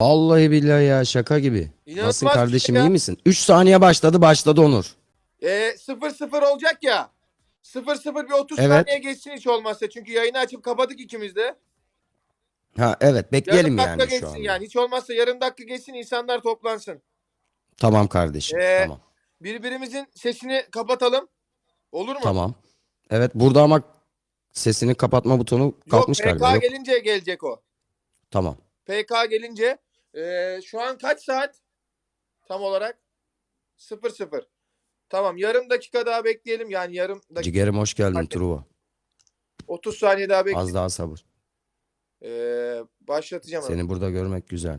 Vallahi billahi ya şaka gibi. İnanılmaz Nasılsın bir şey kardeşim ya. iyi misin? 3 saniye başladı başladı Onur. Ee, 0-0 olacak ya. 0-0 bir 30 Evet. saniye geçsin hiç olmazsa. Çünkü yayını açıp kapadık ikimiz de. Ha evet Yarım bekleyelim dakika yani şu geçsin yani. Hiç olmazsa yarım dakika geçsin insanlar toplansın. Tamam kardeşim Ee, tamam. Birbirimizin sesini kapatalım. Olur mu? Tamam. Evet burada ama sesini kapatma butonu kalkmış Yok PK galiba. Yok. gelince gelecek o. Tamam. PK gelince ee, şu an kaç saat tam olarak? 0-0. Tamam yarım dakika daha bekleyelim. Yani yarım dakika Cigerim hoş geldin. Truva. 30 saniye daha bekleyelim. Az daha sabır. Ee, başlatacağım. Seni burada görmek güzel.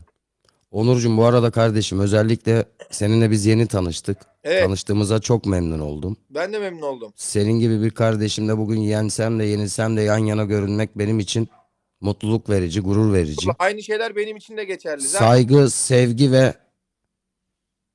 Onurcuğum bu arada kardeşim özellikle seninle biz yeni tanıştık. Evet Tanıştığımıza çok memnun oldum. ben de memnun oldum. Senin gibi bir kardeşimle bugün yensem de yenilsem de yan yana görünmek benim için mutluluk verici, gurur verici. Aynı şeyler benim için de geçerli. Zaten Saygı, sevgi ve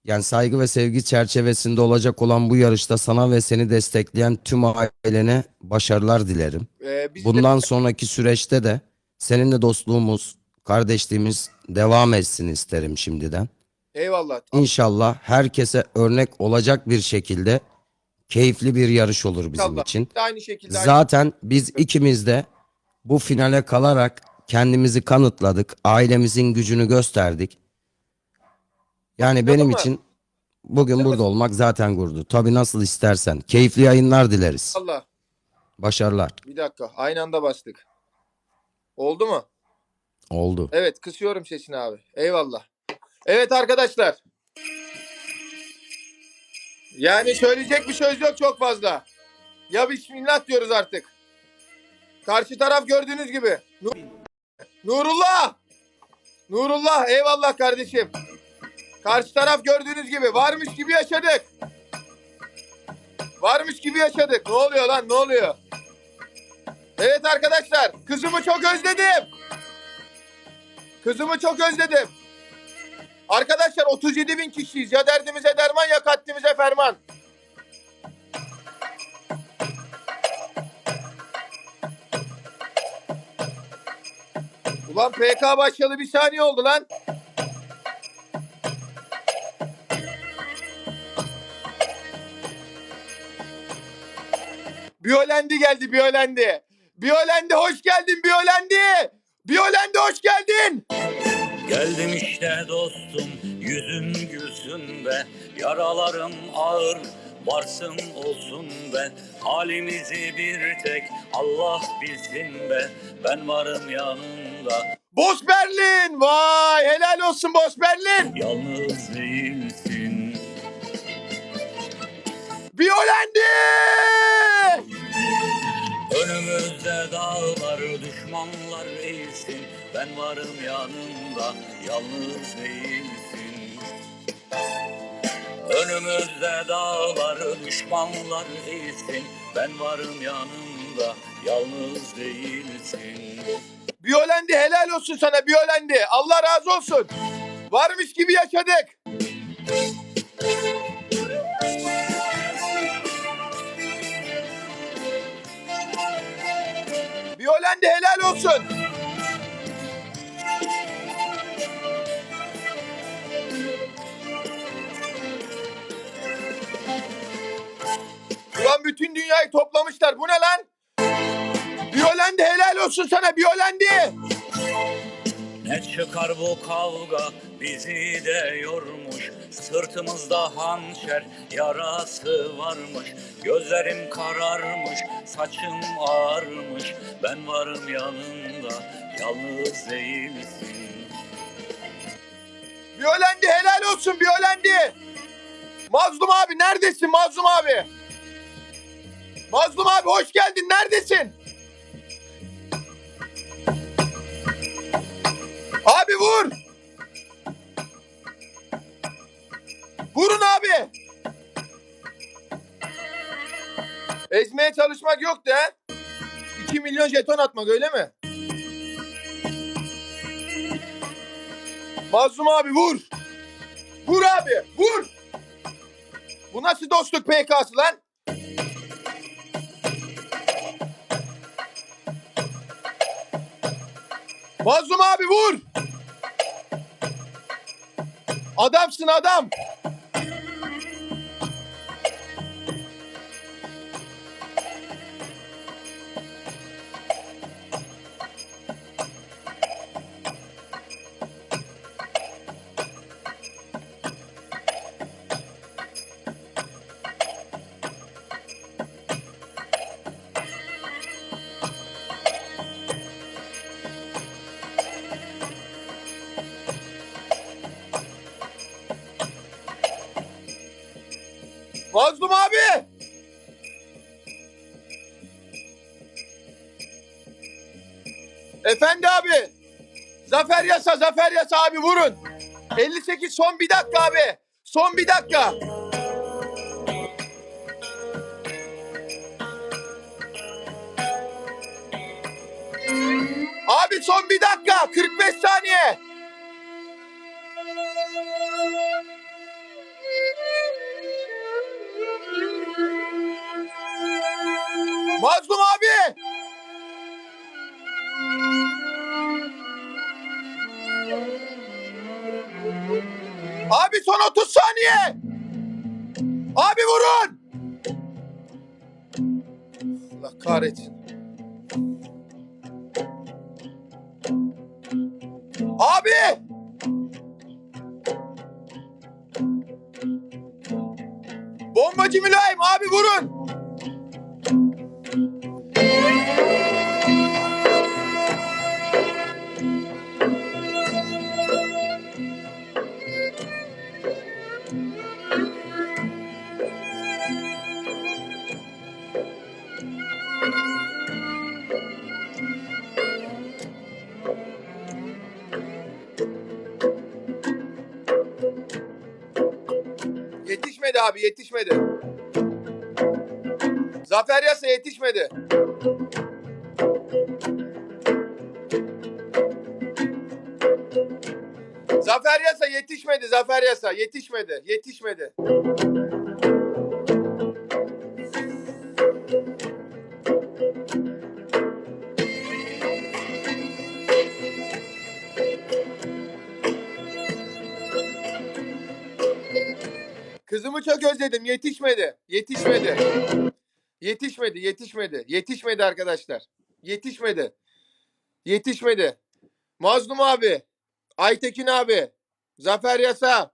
yani saygı ve sevgi çerçevesinde olacak olan bu yarışta sana ve seni destekleyen tüm ailene başarılar dilerim. e, biz de Bundan sonraki süreçte de seninle dostluğumuz, kardeşliğimiz devam etsin isterim şimdiden. eyvallah. İnşallah herkese örnek olacak bir şekilde keyifli bir yarış olur bizim İnşallah. için. Aynı şekilde aynı- Zaten biz ikimiz de bu finale kalarak kendimizi kanıtladık. Ailemizin gücünü gösterdik. Yani benim için bugün burada olmak zaten gurdu. Tabii nasıl istersen. Keyifli yayınlar dileriz. Allah. Başarılar. Bir dakika. Aynı anda bastık. Oldu mu? Oldu. Evet kısıyorum sesini abi. Eyvallah. Evet arkadaşlar. Yani söyleyecek bir söz yok çok fazla. Ya bismillah diyoruz artık. Karşı taraf gördüğünüz gibi. Nu- Nurullah. Nurullah eyvallah kardeşim. Karşı taraf gördüğünüz gibi varmış gibi yaşadık. Varmış gibi yaşadık. Ne oluyor lan ne oluyor? Evet arkadaşlar kızımı çok özledim. Kızımı çok özledim. Arkadaşlar 37 bin kişiyiz. Ya derdimize derman ya katlimize ferman. Ulan PK başladı bir saniye oldu lan. Biyolendi geldi Biyolendi. Biyolendi hoş geldin Biyolendi. Biyolendi hoş geldin. Geldim işte dostum yüzün gülsün be Yaralarım varsın olsun be Halimizi bir tek Allah bilsin be Ben varım yanında Boss Berlin. Vay helal olsun Boss Berlin. Yalnız değilsin Biyolendi. Önümüzde dağlar düşmanlar eğilsin Ben varım yanında yalnız değilsin Önümüzde dağlar düşmanlar eğilsin Ben varım yanında yalnız değilsin Biyolendi helal olsun sana Biyolendi. Allah razı olsun. Varmış gibi yaşadık. Biyolendi helal olsun. Ulan bütün dünyayı toplamışlar. Bu ne lan? Biyolendi helal olsun sana Biyolendi. Ne çıkar bu kavga bizi de yormuş Sırtımızda hançer yarası varmış Gözlerim kararmış saçım ağarmış Ben varım yanında yalnız değilsin Biyolendi helal olsun Biyolendi. Mazlum abi neredesin Mazlum abi? Mazlum abi hoş geldin neredesin? Abi vur. Vurun abi. Ezmeye çalışmak yok da. 2 milyon jeton atmak öyle mi? Mazlum abi vur. Vur abi vur. Bu nasıl dostluk PK'sı lan? Mazlum abi vur. Adamsın adam. Mazlum abi. Efendi abi. Zafer yasa, zafer yasa abi vurun. 58 son bir dakika abi. Son bir dakika. Abi son bir dakika. 45 saniye. Mazlum abi. Abi son 30 saniye. Abi vurun. Allah kahretsin. Abi. Bombacı mülayim abi vurun. Abi yetişmedi. Zafer Yasa yetişmedi. Zafer Yasa yetişmedi. Zafer Yasa yetişmedi. Yetişmedi. Kızımı çok özledim. Yetişmedi. Yetişmedi. Yetişmedi. Yetişmedi. Yetişmedi arkadaşlar. Yetişmedi. Yetişmedi. Mazlum abi. Aytekin abi. Zafer Yasa.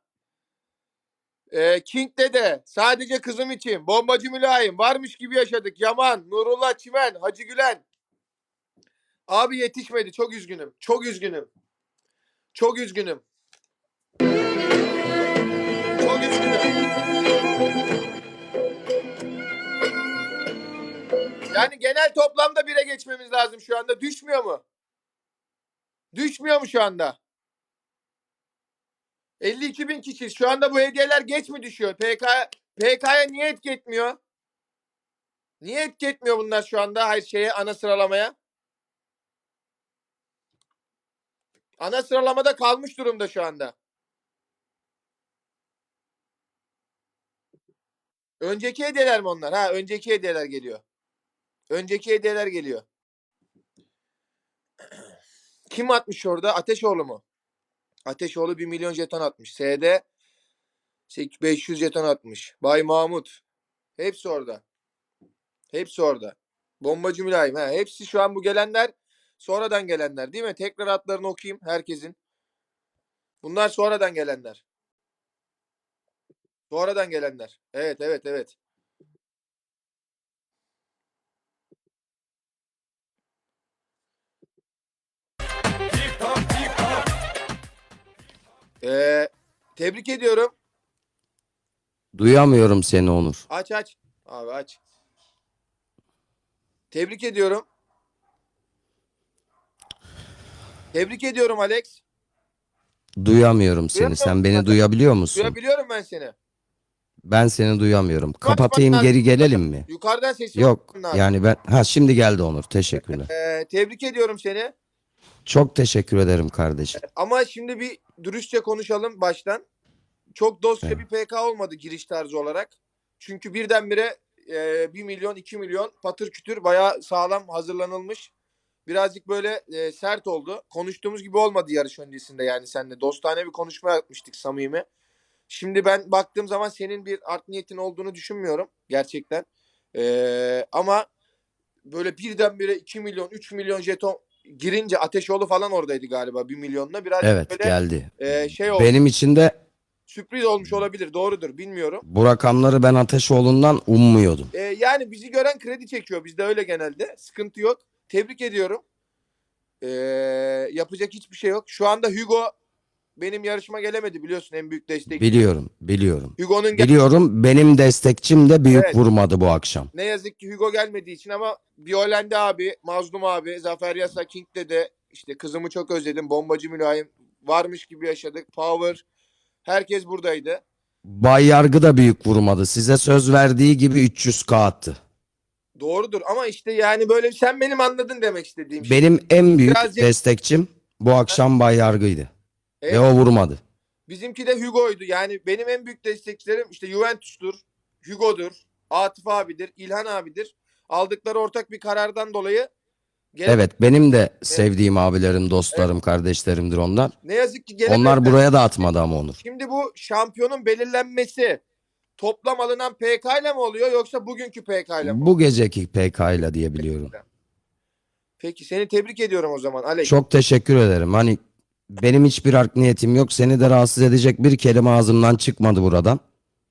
Ee, King Dede. Sadece kızım için. Bombacı Mülayim. Varmış gibi yaşadık. Yaman. Nurullah Çimen. Hacı Gülen. Abi yetişmedi. Çok üzgünüm. Çok üzgünüm. Çok üzgünüm. Çok üzgünüm. Yani genel toplamda bire geçmemiz lazım şu anda. Düşmüyor mu? Düşmüyor mu şu anda? 52 bin kişi. Şu anda bu hediyeler geç mi düşüyor? PK, PK'ya niye etki etmiyor? Niye etki etmiyor bunlar şu anda? Hayır şeye ana sıralamaya. Ana sıralamada kalmış durumda şu anda. Önceki hediyeler mi onlar? Ha önceki hediyeler geliyor. Önceki hediyeler geliyor. Kim atmış orada? Ateşoğlu mu? Ateşoğlu 1 milyon jeton atmış. SD 500 jeton atmış. Bay Mahmut. Hepsi orada. Hepsi orada. Bombacı mülayim. Ha, hepsi şu an bu gelenler sonradan gelenler değil mi? Tekrar adlarını okuyayım herkesin. Bunlar sonradan gelenler. Sonradan gelenler. Evet evet evet. Ee, tebrik ediyorum. Duyamıyorum seni Onur. Aç aç. Abi aç. Tebrik ediyorum. Tebrik ediyorum Alex. Duyamıyorum seni. Duyamıyorum Sen beni zaten. duyabiliyor musun? Duyabiliyorum ben seni. Ben seni duyamıyorum. Kapatayım bak- geri gelelim mi? Yukarıdan sesi Yok. lazım. Yani ben ha şimdi geldi Onur. Teşekkürler. Ee, tebrik ediyorum seni. Çok teşekkür ederim kardeşim. Ama şimdi bir dürüstçe konuşalım baştan. Çok dostça Evet. bir PK olmadı giriş tarzı olarak. Çünkü birdenbire e, 1 milyon 2 milyon patır kütür bayağı sağlam hazırlanılmış birazcık böyle e, sert oldu. Konuştuğumuz gibi olmadı yarış öncesinde yani seninle. Dostane bir konuşma yapmıştık samimi. Şimdi ben baktığım zaman senin bir art niyetin olduğunu düşünmüyorum gerçekten. Ee, ama böyle birdenbire 2 milyon 3 milyon jeton girince Ateşoğlu falan oradaydı galiba 1 milyonla. Biraz Evet böyle geldi. e, şey oldu. Benim için de Sürpriz olmuş olabilir. Doğrudur bilmiyorum. bu rakamları ben Ateşoğlu'ndan ummuyordum. Ee, yani bizi gören kredi çekiyor. Bizde öyle genelde. Sıkıntı yok. Tebrik ediyorum. Ee, yapacak hiçbir şey yok. Şu anda Hugo benim yarışıma gelemedi biliyorsun en büyük destek. Biliyorum, biliyorum. Hugo'nun gel- Biliyorum benim destekçim de büyük Evet. vurmadı bu akşam. ne yazık ki Hugo gelmediği için ama Violende abi, Mazlum abi, Zafer Yasa King'de de işte kızımı çok özledim. Bombacı mülayim varmış gibi yaşadık. Power herkes buradaydı. Bay Yargı da büyük vurmadı. Size söz verdiği gibi 300k attı. Doğrudur ama işte yani böyle sen benim anladın demek istediğim şey. Benim en büyük Birazcık- destekçim bu akşam Bay Yargı'ydı. Evet. Ve o vurmadı. Bizimki de Hugo'ydu. Yani benim en büyük destekçilerim işte Juventus'tur, Hugo'dur, Atıf abidir, İlhan abidir. Aldıkları ortak bir karardan dolayı gele- Evet benim de sevdiğim abilerim, dostlarım, kardeşlerimdir onlar. ne yazık ki gelemediler. Onlar buraya da atmadı ama Onur. Şimdi bu şampiyonun belirlenmesi toplam alınan PK ile mi oluyor yoksa bugünkü PK ile mi? Bu geceki PK ile diye biliyorum. Peki seni tebrik ediyorum o zaman Alex. Çok teşekkür ederim. Hani benim hiçbir art niyetim yok. Seni de rahatsız edecek bir kelime ağzımdan çıkmadı buradan.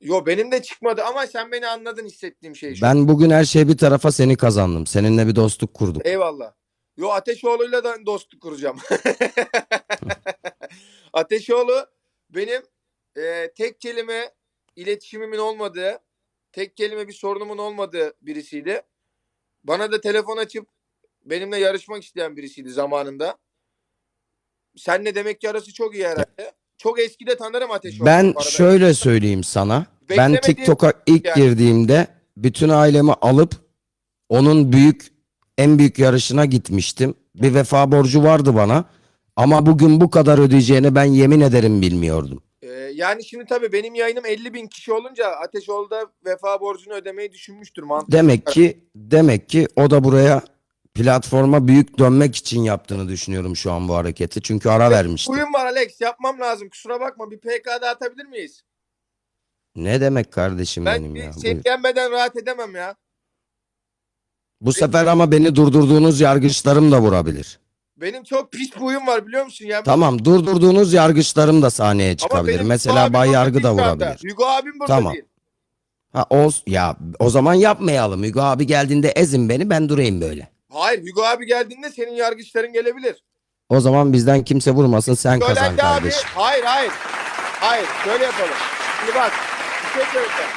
Yo benim de çıkmadı ama sen beni anladın hissettiğim şeyi. şu an. Ben bugün her şey bir tarafa seni kazandım. Seninle bir dostluk kurduk. Eyvallah. Yo Ateşoğlu'yla da dostluk kuracağım. Ateşoğlu benim e, tek kelime iletişimimin olmadığı, tek kelime bir sorunumun olmadığı birisiydi. Bana da telefon açıp benimle yarışmak isteyen birisiydi zamanında. Senle demek ki arası çok iyi herhalde. Çok eskide tanırım Ateşoğlu'nu. Ben bu arada. şöyle söyleyeyim sana. Ben Beklemediğim- TikTok'a ilk yani. girdiğimde bütün ailemi alıp onun büyük en büyük yarışına gitmiştim. Bir vefa borcu vardı bana. Ama bugün bu kadar ödeyeceğini ben yemin ederim bilmiyordum. Ee, yani şimdi tabii benim yayınım 50 bin kişi olunca Ateşoğlu da vefa borcunu ödemeyi düşünmüştür mantıklı. Demek ki demek ki o da buraya platforma büyük dönmek için yaptığını düşünüyorum şu an bu hareketi. Çünkü ara vermişti. Huyum var Alex yapmam lazım kusura bakma bir PK daha atabilir miyiz? Ne demek kardeşim Ben benim bir ya. şey Buyur. yenmeden rahat edemem ya. Bu sefer ama beni durdurduğunuz yargıçlarım da vurabilir. Benim çok pis bir huyum var biliyor musun ya? Tamam durdurduğunuz yargıçlarım da sahneye çıkabilir. benim Hugo Mesela abim Bay burada Yargı değil da şu anda. vurabilir. Hugo abim burada Tamam. değil. Ha o ya o zaman yapmayalım. Hugo abi geldiğinde ezin beni ben durayım böyle. Hayır Hugo abi geldiğinde senin yargıçların gelebilir. O zaman bizden kimse vurmasın sen kazan Yolende abi. kardeşim. Hayır hayır. Hayır şöyle yapalım. Şimdi bak bir şey söyleyeceğim.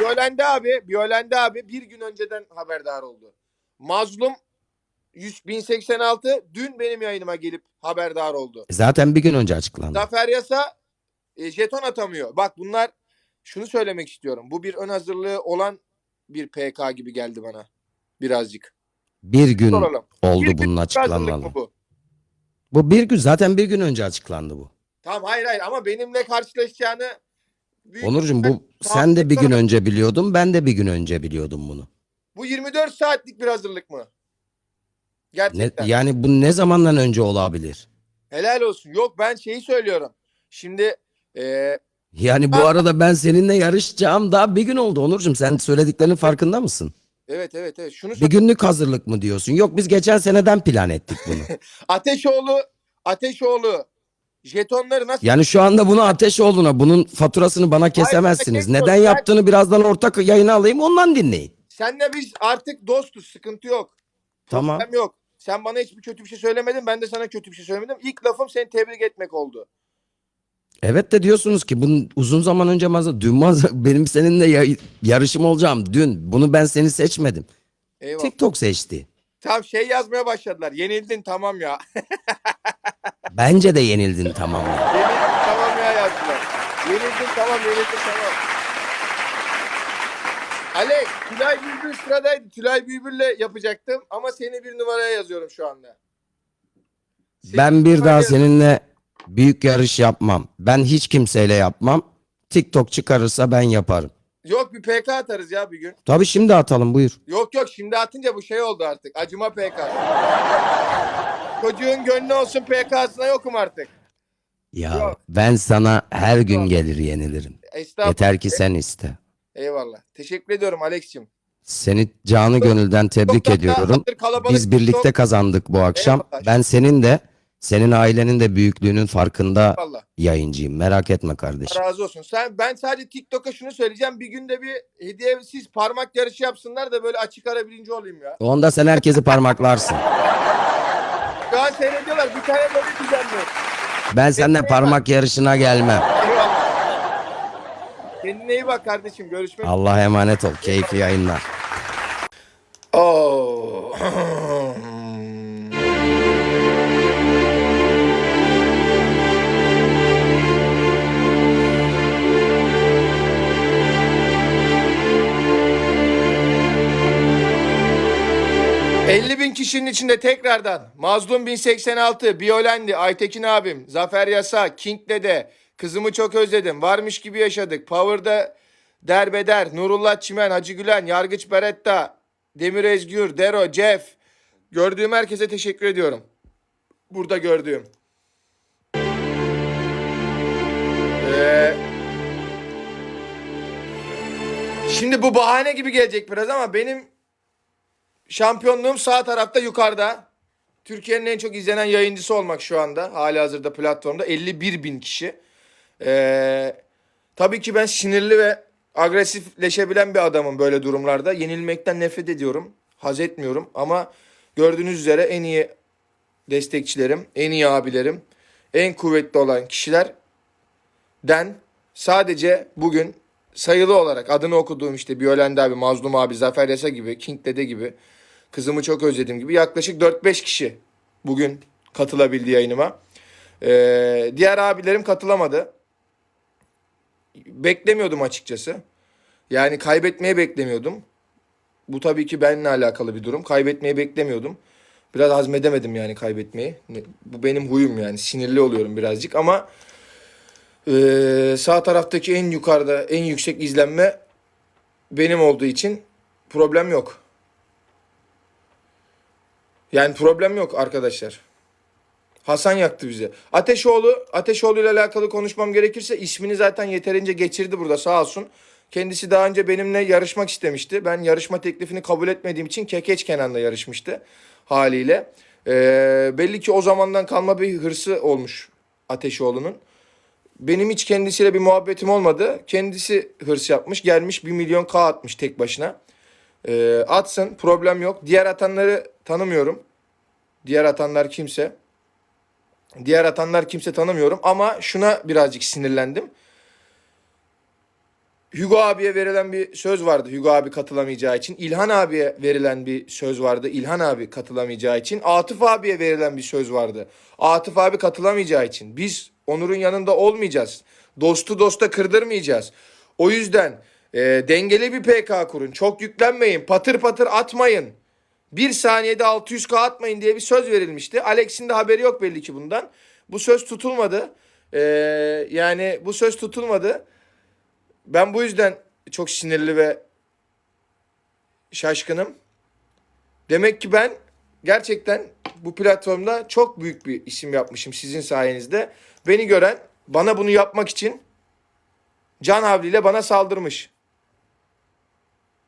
Yolende abi, Yolende abi bir gün önceden haberdar oldu. Mazlum 100, 1086 dün benim yayınıma gelip haberdar oldu. Zaten bir gün önce açıklandı. Zafer Yasa e, jeton atamıyor. Bak bunlar şunu söylemek istiyorum. Bu bir ön hazırlığı olan bir PK gibi geldi bana. Birazcık. Bir gün Soralım. oldu Bir bunun açıklanmalı. bu? Bu bir gün zaten bir gün önce açıklandı bu. Tamam hayır hayır ama benimle karşılaşacağını büyük Onurcuğum bu sen de bir gün önce biliyordun ben de bir gün önce biliyordum bunu. Bu 24 saatlik bir hazırlık mı? Ne, Gerçekten. yani bu ne zamandan önce olabilir? Helal olsun. Yok ben şeyi söylüyorum. Şimdi e, Yani bu arada ben seninle yarışacağım daha bir gün oldu Onurcuğum. Sen söylediklerinin farkında mısın? Evet evet evet şunu Bir günlük hazırlık mı diyorsun? Yok biz geçen seneden plan ettik bunu. Ateşoğlu Ateşoğlu jetonları nasıl Yani şu anda bunu ateş olduğuna bunun faturasını bana kesemezsiniz. Hayır, Neden yaptığını birazdan ortak yayına alayım ondan dinleyin. Senle biz artık dostuz. Sıkıntı yok. Tamam. Problem yok. Sen bana hiçbir kötü bir şey söylemedin. Ben de sana kötü bir şey söylemedim. İlk lafım seni tebrik etmek oldu. Evet de diyorsunuz ki bunun uzun zaman önce masa dün masa benim seninle ya- yarışım olacağım dün. Bunu ben seni seçmedim. Eyvallah. TikTok seçti. Tam şey yazmaya başladılar. Yenildin tamam ya. Bence de yenildin tamam. ya. yenildin tamam ya yazdılar. Yenildin tamam yenildin tamam. Alex, Tülay Bülbül sıradaydı. Tülay Bülbül'le yapacaktım ama seni bir numaraya yazıyorum şu anda. Seni Ben bir numaraya daha yazıyorum. seninle büyük yarış yapmam. Ben hiç kimseyle yapmam. TikTok çıkarırsa ben yaparım. Yok bir PK atarız ya bir gün. Tabii şimdi atalım buyur. Yok yok şimdi atınca bu şey oldu artık. Acıma PK. Çocuğun gönlü olsun PK'sına yokum artık. Ya Yok. ben sana her gün Yok. gelir yenilirim. Estağfurullah. Yeter ki sen iste. Eyvallah. Teşekkür ediyorum Alex'cim. Seni canı gönülden tebrik Çok da- ediyorum. kalabalık Biz birlikte çok- kazandık bu akşam. Eyvallah. Ben senin de senin ailenin de büyüklüğünün farkında Eyvallah. yayıncıyım. Merak etme kardeşim. Razı olsun. Sen ben sadece TikTok'a şunu söyleyeceğim. Bir günde bir hediyesiz parmak yarışı yapsınlar da böyle açık ara birinci olayım ya. Onda sen herkesi parmaklarsın. Şu an seyrediyorlar. Bir tane böyle düzenli. Ben seninle parmak yarışına gelmem. Eyvallah. Kendine iyi bak kardeşim. Görüşmek Allah'a emanet ol. Keyifli yayınlar. Oo. ...50 bin kişinin içinde tekrardan... ...Mazlum 1086, Biyolendi, Aytekin abim... ...Zafer Yasa, King Dede... ...Kızımı çok özledim, varmış gibi yaşadık... ...Power'da Derbeder, Nurullah Çimen, Hacı Gülen, Yargıç Beretta... ...Demir Ezgür, Dero, Jeff... ...gördüğüm herkese teşekkür ediyorum. Burada gördüğüm. Ee, şimdi bu bahane gibi gelecek biraz ama benim şampiyonluğum sağ tarafta yukarıda. Türkiye'nin en çok izlenen yayıncısı olmak şu anda. Hali hazırda platformda 51 bin kişi. Ee, tabii ki ben sinirli ve agresifleşebilen bir adamım böyle durumlarda. Yenilmekten nefret ediyorum. Haz etmiyorum ama gördüğünüz üzere en iyi destekçilerim, en iyi abilerim, en kuvvetli olan kişiler den sadece bugün sayılı olarak adını okuduğum işte Biyolende abi, Mazlum abi, Zafer Yasa gibi, King Dede gibi, kızımı çok özledim gibi yaklaşık 4-5 kişi bugün katılabildi yayınıma. Ee, diğer abilerim katılamadı. Beklemiyordum açıkçası. Yani kaybetmeye beklemiyordum. Bu tabii ki benimle alakalı bir durum. Kaybetmeyi beklemiyordum. Biraz hazmedemedim yani kaybetmeyi. Bu benim huyum yani. Sinirli oluyorum birazcık ama ee, sağ taraftaki en yukarıda en yüksek izlenme benim olduğu için problem yok. Yani problem yok arkadaşlar. Hasan yaktı bizi. Ateşoğlu, Ateşoğlu ile alakalı konuşmam gerekirse ismini zaten yeterince geçirdi burada sağ olsun. Kendisi daha önce benimle yarışmak istemişti. Ben yarışma teklifini kabul etmediğim için Kekeç Kenan'la yarışmıştı haliyle. Ee, belli ki o zamandan kalma bir hırsı olmuş Ateşoğlu'nun. Benim hiç kendisiyle bir muhabbetim olmadı. Kendisi hırs yapmış. Gelmiş 1 milyon K atmış tek başına. Ee, atsın problem yok. Diğer atanları tanımıyorum. Diğer atanlar kimse. Diğer atanlar kimse tanımıyorum. Ama şuna birazcık sinirlendim. Hugo abiye verilen bir söz vardı. Hugo abi katılamayacağı için. İlhan abiye verilen bir söz vardı. İlhan abi katılamayacağı için. Atıf abiye verilen bir söz vardı. Atıf abi katılamayacağı için. Biz Onur'un yanında olmayacağız. Dostu dosta kırdırmayacağız. O yüzden e, dengeli bir PK kurun. Çok yüklenmeyin. Patır patır atmayın. Bir saniyede 600k atmayın diye bir söz verilmişti. Alex'in de haberi yok belli ki bundan. Bu söz tutulmadı. Ee, yani bu söz tutulmadı. Ben bu yüzden çok sinirli ve şaşkınım. Demek ki ben gerçekten bu platformda çok büyük bir isim yapmışım sizin sayenizde. Beni gören bana bunu yapmak için can havliyle bana saldırmış.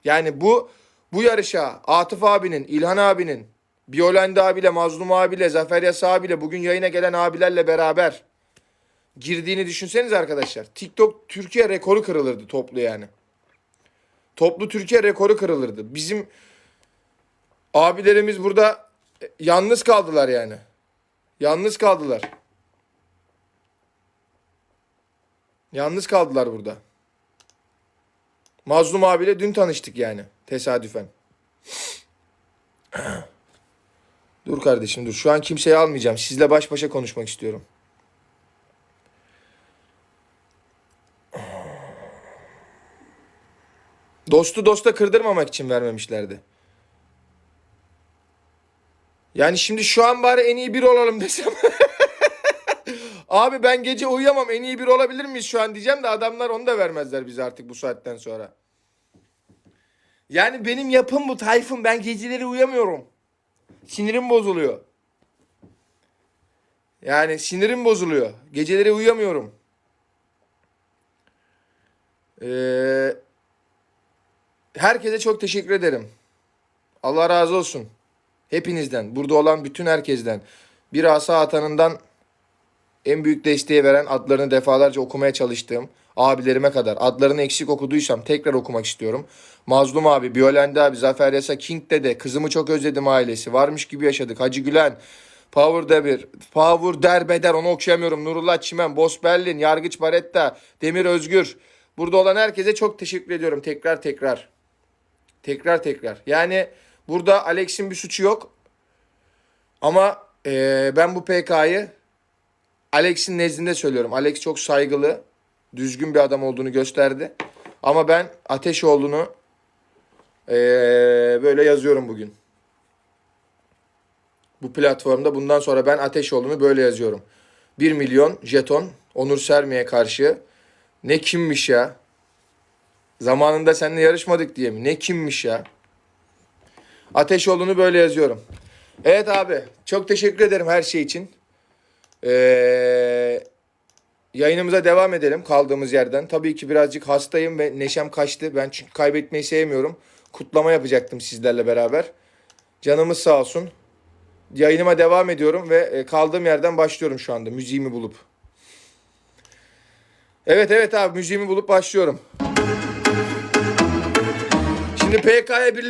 Yani bu bu yarışa Atıf abinin, İlhan abinin, Biyolende abiyle, Mazlum abiyle, Zafer Yasa abiyle, bugün yayına gelen abilerle beraber girdiğini düşünseniz arkadaşlar. TikTok Türkiye rekoru kırılırdı toplu yani. Toplu Türkiye rekoru kırılırdı. Bizim abilerimiz burada e, yalnız kaldılar yani. Yalnız kaldılar. Yalnız kaldılar burada. Mazlum abiyle dün tanıştık yani tesadüfen. dur kardeşim dur. Şu an kimseyi almayacağım. Sizle baş başa konuşmak istiyorum. Dostu dosta kırdırmamak için vermemişlerdi. Yani şimdi şu an bari en iyi bir olalım desem. Abi ben gece uyuyamam en iyi bir olabilir miyiz şu an diyeceğim de adamlar onu da vermezler bize artık bu saatten sonra. Yani benim yapım bu Tayfun. Ben geceleri uyuyamıyorum. Sinirim bozuluyor. Yani sinirim bozuluyor. Geceleri uyuyamıyorum. Ee, herkese çok teşekkür ederim. Allah razı olsun. Hepinizden. Burada olan bütün herkesten. Bir asa atanından en büyük desteği veren adlarını defalarca okumaya çalıştığım abilerime kadar. Adlarını eksik okuduysam tekrar okumak istiyorum. Mazlum abi, Biyolende abi, Zafer Yasa, King Dede, kızımı çok özledim ailesi. Varmış gibi yaşadık. Hacı Gülen, Power Debir, Power Derbeder onu okuyamıyorum. Nurullah Çimen, Boss Berlin, Yargıç Baretta, Demir Özgür. Burada olan herkese çok teşekkür ediyorum tekrar tekrar. Tekrar tekrar. Yani burada Alex'in bir suçu yok. Ama eee, ben bu PK'yı Alex'in nezdinde söylüyorum. Alex çok saygılı, düzgün bir adam olduğunu gösterdi. Ama ben Ateşoğlu'nu eee, böyle yazıyorum bugün. Bu platformda bundan sonra ben Ateşoğlu'nu böyle yazıyorum. 1 milyon jeton Onur Sermi'ye karşı. Ne kimmiş ya? Zamanında seninle yarışmadık diye mi? Ne kimmiş ya? Ateşoğlu'nu böyle yazıyorum. Evet abi çok teşekkür ederim her şey için. Ee, yayınımıza devam edelim kaldığımız yerden. Tabii ki birazcık hastayım ve neşem kaçtı. Ben çünkü kaybetmeyi sevmiyorum. Kutlama yapacaktım sizlerle beraber. Canımız sağ olsun. Yayınıma devam ediyorum ve e, kaldığım yerden başlıyorum şu anda müziğimi bulup. Evet evet abi müziğimi bulup başlıyorum. Şimdi PK'ya bir